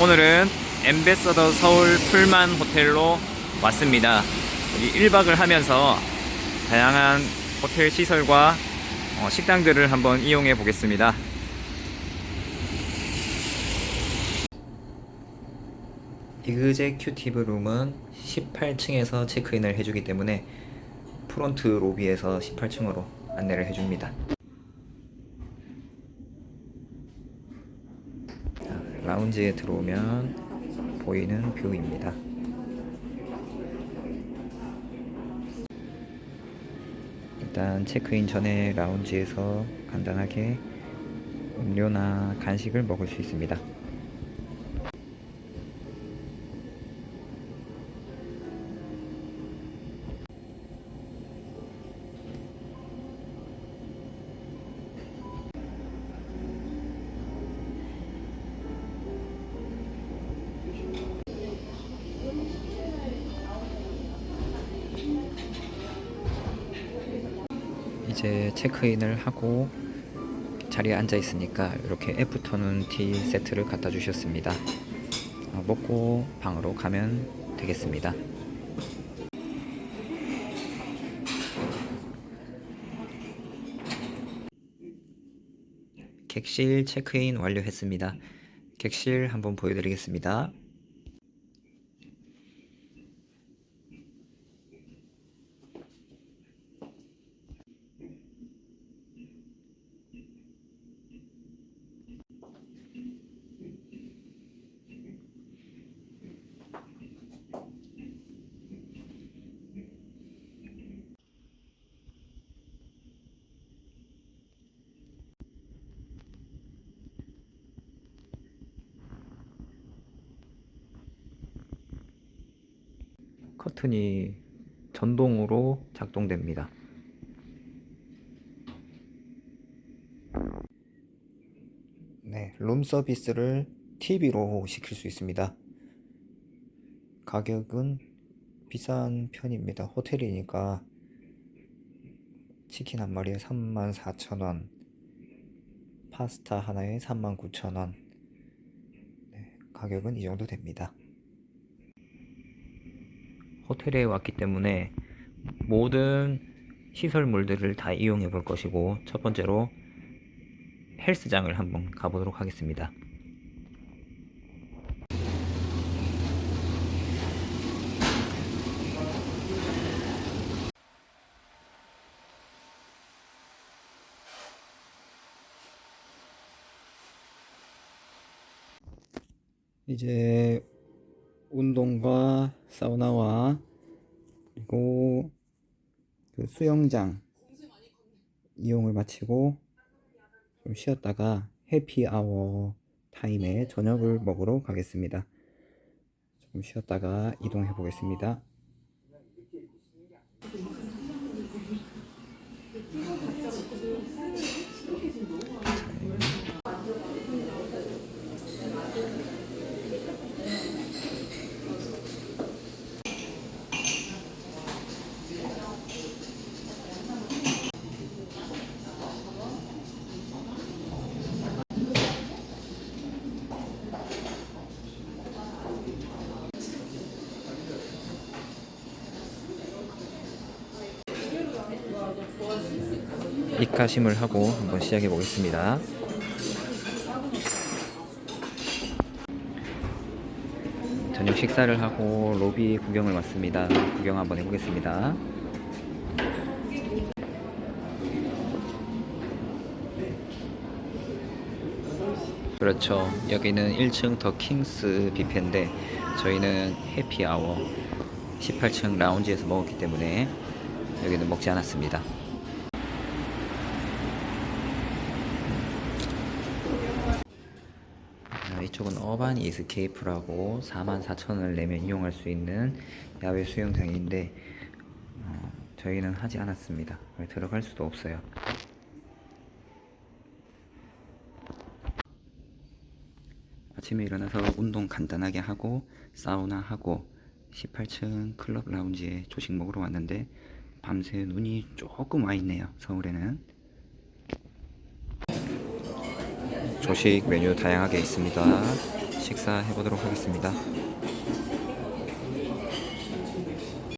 오늘은 엠베서더 서울 풀만 호텔로 왔습니다. 여기 1박을 하면서 다양한 호텔 시설과 어, 식당들을 한번 이용해 보겠습니다. 이그제큐티브 룸은 18층에서 체크인을 해주기 때문에 프론트 로비에서 18층으로 안내를 해줍니다. 라운지에 들어오면 보이는 뷰입니다. 일단 체크인 전에 라운지에서 간단하게 음료나 간식을 먹을 수 있습니다. 이제 체크인을 하고 자리에 앉아 있으니까 이렇게 애프터눈 티 세트를 갖다 주셨습니다. 어, 먹고 방으로 가면 되겠습니다. 객실 체크인 완료했습니다. 객실 한번 보여드리겠습니다. 커튼이 전동으로 작동됩니다. 네, 룸 서비스를 TV로 시킬 수 있습니다. 가격은 비싼 편입니다. 호텔이니까 치킨 한 마리에 34,000원, 파스타 하나에 39,000원. 네, 가격은 이 정도 됩니다. 호텔에 왔기 때문에 모든 시설물들을 다 이용해 볼 것이고 첫 번째로 헬스장을 한번 가보도록 하겠습니다. 이제 운동과 사우나와 그리고 그 수영장 이용을 마치고 좀 쉬었다가 해피아워 타임에 저녁을 먹으러 가겠습니다. 좀 쉬었다가 이동해 보겠습니다. 입가심을 하고 한번 시작해 보겠습니다. 저녁 식사를 하고 로비 구경을 왔습니다. 구경 한번 해보겠습니다. 그렇죠. 여기는 1층 더 킹스 뷔페인데 저희는 해피아워 18층 라운지에서 먹었기 때문에 여기는 먹지 않았습니다. 아, 이쪽은 어반 이스케이프라고 44,000원을 내면 이용할 수 있는 야외 수영장인데 어, 저희는 하지 않았습니다. 들어갈 수도 없어요. 아침에 일어나서 운동 간단하게 하고 사우나 하고 18층 클럽 라운지에 조식 먹으러 왔는데 밤새 눈이 조금 와 있네요. 서울에는 조식 메뉴 다양하게 있습니다. 식사해 보도록 하겠습니다.